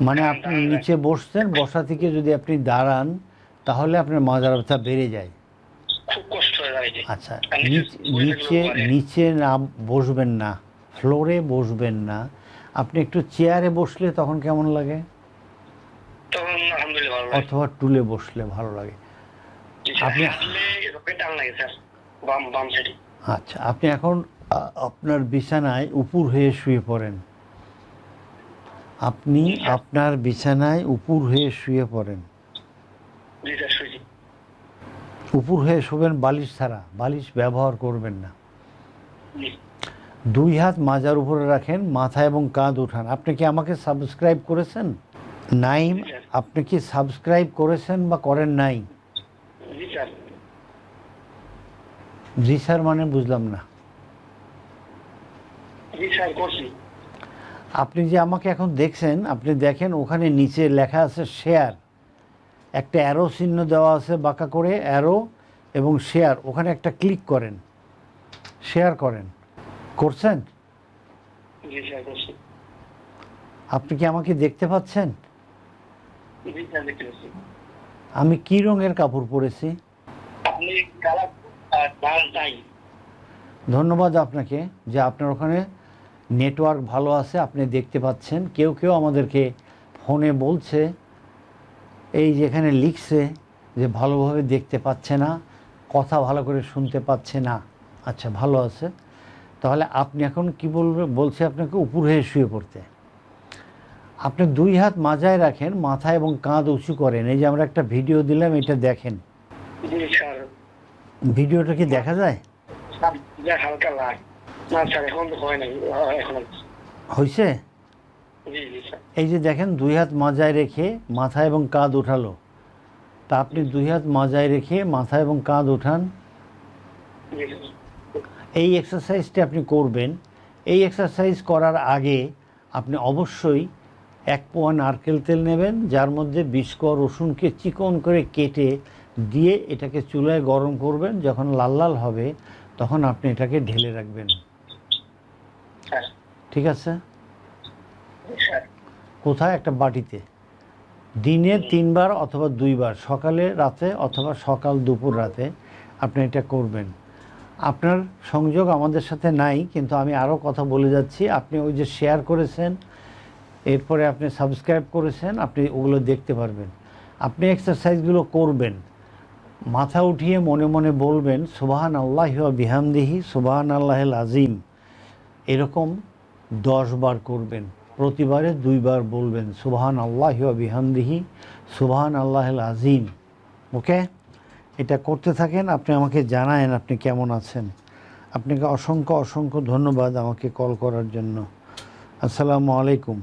মানে আপনি নিচে বসছেন বসা থেকে যদি আপনি দাঁড়ান তাহলে আপনার মাজার ব্যথা বেড়ে যায়। খুব কষ্ট হয়ে যায় আচ্ছা নিচে নিচে না বসবেন না ফ্লোরে বসবেন না। আপনি একটু চেয়ারে বসলে তখন কেমন লাগে? অথবা টুলে বসলে ভালো লাগে। আপনি- আচ্ছা আপনি এখন আপনার বিছানায় উপুর হয়ে শুয়ে পড়েন। আপনি আপনার বিছানায় উপুর হয়ে শুয়ে পড়েন। উপুর হয়ে শোবেন বালিশ ছাড়া বালিশ ব্যবহার করবেন না। দুই হাত মাজার উপরে রাখেন মাথা এবং কাঁধ উঠান। আপনি কি আমাকে সাবস্ক্রাইব করেছেন? নাইম আপনি কি সাবস্ক্রাইব করেছেন বা করেন নাই? জি স্যার। জি স্যার মানে বুঝলাম না। জি স্যার করছি। আপনি যে আমাকে এখন দেখছেন আপনি দেখেন ওখানে নিচে লেখা আছে শেয়ার একটা অ্যারো চিহ্ন দেওয়া আছে বাঁকা করে অ্যারো এবং শেয়ার ওখানে একটা ক্লিক করেন শেয়ার করেন। করছেন? আপনি কি আমাকে দেখতে পাচ্ছেন? আমি কি রঙের কাপড় পরেছি? ধন্যবাদ আপনাকে যে আপনার ওখানে নেটওয়ার্ক ভালো আছে আপনি দেখতে পাচ্ছেন। কেউ কেউ আমাদেরকে ফোনে বলছে এই যেখানে লিখছে যে ভালোভাবে দেখতে পাচ্ছে না কথা ভালো করে শুনতে পাচ্ছে না। আচ্ছা ভালো আছে। তাহলে আপনি এখন কি বলবে বলছে আপনাকে উপর হয়ে শুয়ে পড়তে। আপনি দুই হাত মাজায় রাখেন মাথা এবং কাঁধ উঁচু করেন। এই যে আমরা একটা ভিডিও দিলাম এটা দেখেন। ভিডিওটা কি দেখা যায়? হালকা না স্যার এখন হয় নাই। এখন হয়েছে এই যে দেখেন দুই হাত মাজায় রেখে মাথা এবং কাঁধ উঠালো। তা আপনি দুই হাত মাজায় রেখে মাথা এবং কাঁধ উঠান। এই এক্সারসাইজটি আপনি করবেন। এই এক্সারসাইজ করার আগে আপনি অবশ্যই এক পোয়া নারকেল তেল নেবেন যার মধ্যে বিষ কোয়া রসুনকে চিকন করে কেটে দিয়ে এটাকে চুলায় গরম করবেন। যখন লাল লাল হবে তখন আপনি এটাকে ঢেলে রাখবেন। ঠিক আছে? কোথায়? একটা বাটিতে। দিনে তিনবার অথবা দুইবার সকালে রাতে অথবা সকাল দুপুর রাতে আপনি এটা করবেন। আপনার সংযোগ আমাদের সাথে নাই কিন্তু আমি আরও কথা বলে যাচ্ছি। আপনি ওই যে শেয়ার করেছেন এরপরে আপনি সাবস্ক্রাইব করেছেন আপনি ওগুলো দেখতে পারবেন। আপনি এক্সারসাইজগুলো করবেন। মাথা উঠিয়ে মনে মনে বলবেন সুবাহান আল্লাহ বিহামদিহি সুবাহান আল্লাহ আজিম এরকম দশ বার করবেন, প্রতিবারে দুইবার বলবেন সুবাহান আল্লাহ বিহামদিহি সুবাহান আল্লাহ আজিম ওকে? এটা করতে থাকেন, আপনি আমাকে জানায়েন আপনি কেমন আছেন। আপনাকে অসংখ্য অসংখ্য ধন্যবাদ আমাকে কল করার জন্য। আসসালামু আলাইকুম।